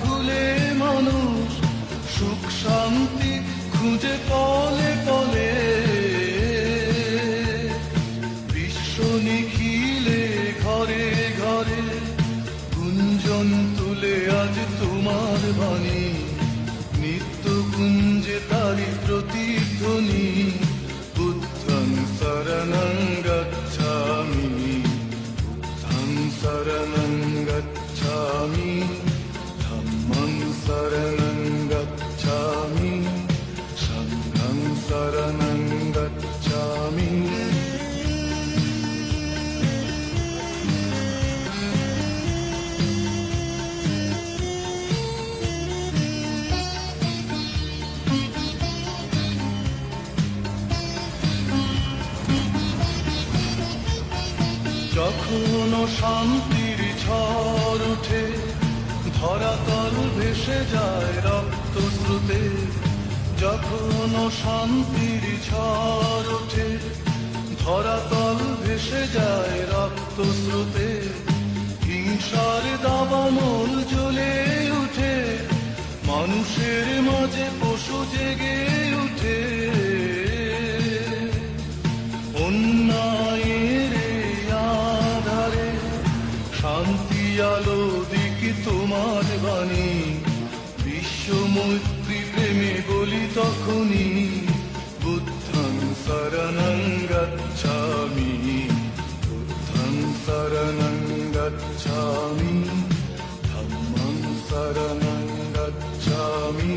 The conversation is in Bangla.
ভুলে মানুষ সুখ শান্তি খুঁজে পলে পলে। বিশ্ব নিখিলে ঘরে ঘরে গুঞ্জন তুলে আজ তোমার বাণী। নিত্য কুঞ্জে তারি প্রতিধ্বনি। বুদ্ধং শরণং গচ্ছামি বুদ্ধং শরণং গচ্ছামি সংঘং শরণং গচ্ছামি যখন শান্তির ঝড় ওঠে ধরাতল ভেসে যায় রক্ত যখন শান্তির ঝড় ওঠে। ধরাতল ভেসে যায় রক্ত স্রোতে হিংসার দাবানল জ্বলে উঠে। মানুষের মাঝে পশু জেগে উঠে। অন্যায়ের আধারে শান্তি আলো দিকে তোমার বাণী। সমুদ্রী প্রেমে বলি তখনই বুদ্ধং শরণং গচ্ছামি বুদ্ধং শরণং গচ্ছামি ধম্মং শরণং গচ্ছামি